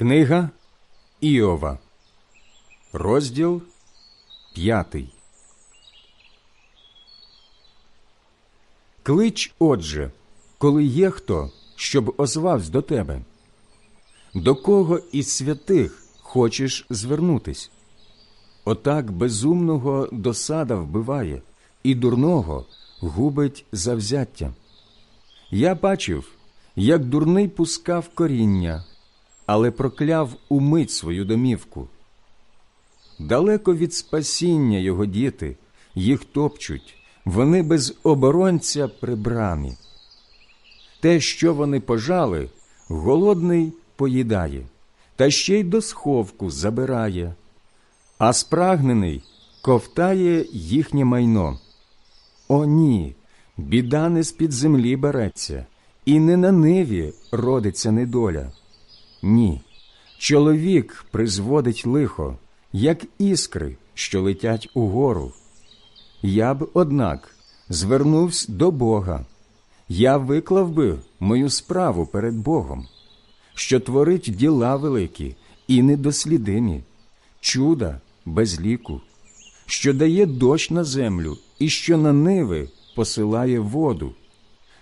Книга Іова, розділ п'ятий. Клич, отже, коли є хто, щоб озвався до тебе. До кого із святих хочеш звернутись? Отак безумного досада вбиває, і дурного губить завзяття. Я бачив, як дурний пускав коріння, але прокляв умить свою домівку. Далеко від спасіння його діти, їх топчуть, вони без оборонця при брамі. Те, що вони пожали, голодний поїдає, та ще й до сховку забирає, а спрагнений ковтає їхнє майно. О, ні, біда не з-під землі береться, і не на ниві родиться недоля. Ні, чоловік призводить лихо, як іскри, що летять угору. Я б, однак, звернувся до Бога. Я виклав би мою справу перед Богом, що творить діла великі і недослідимі, чуда без ліку, що дає дощ на землю і що на ниви посилає воду,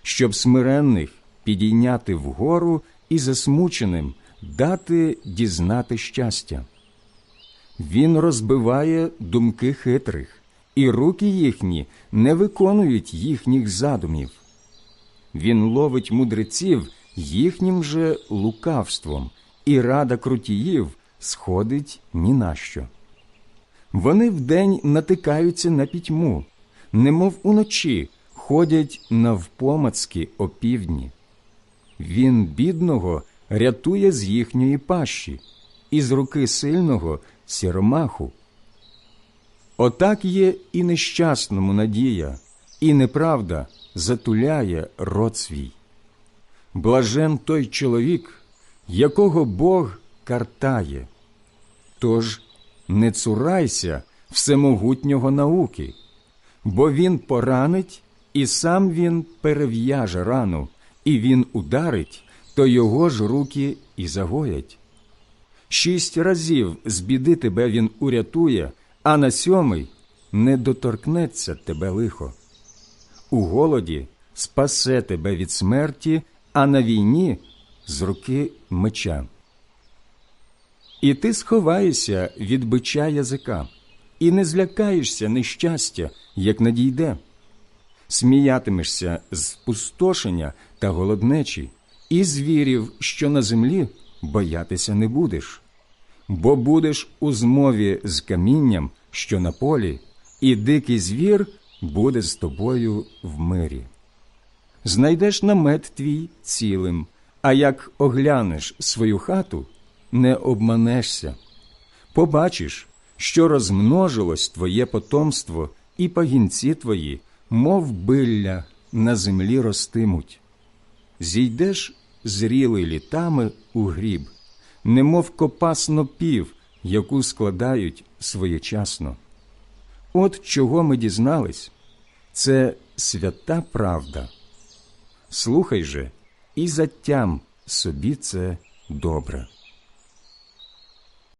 щоб смиренних підійняти вгору і засмученим дати дізнати щастя. Він розбиває думки хитрих, і руки їхні не виконують їхніх задумів. Він ловить мудреців їхнім же лукавством, і рада крутіїв сходить ні на що. Вони вдень натикаються на пітьму, немов уночі ходять навпомацки опівдні. Він бідного рятує з їхньої пащі, і з руки сильного сіромаху. Отак є і нещасному надія, і неправда затуляє рот свій. Блажен той чоловік, якого Бог картає. Тож не цурайся всемогутнього науки, бо він поранить, і сам він перев'яже рану, і він ударить, то його ж руки і загоять. Шість разів з біди тебе він урятує, а на сьомий не доторкнеться тебе лихо. У голоді спасе тебе від смерті, а на війні з руки меча. І ти сховаєшся від бича язика, і не злякаєшся нещастя, як надійде. Сміятимешся з пустошення та голоднечі, і звірів, що на землі, боятися не будеш, бо будеш у змові з камінням, що на полі, і дикий звір буде з тобою в мирі. Знайдеш намет твій цілим, а як оглянеш свою хату, не обманешся. Побачиш, що розмножилось твоє потомство, і пагінці твої, мов билля, на землі ростимуть. Зійдеш зрілий літами у гріб, немов копасно пів, яку складають своєчасно. От чого ми дізнались, це свята правда. Слухай же і затям собі це добре.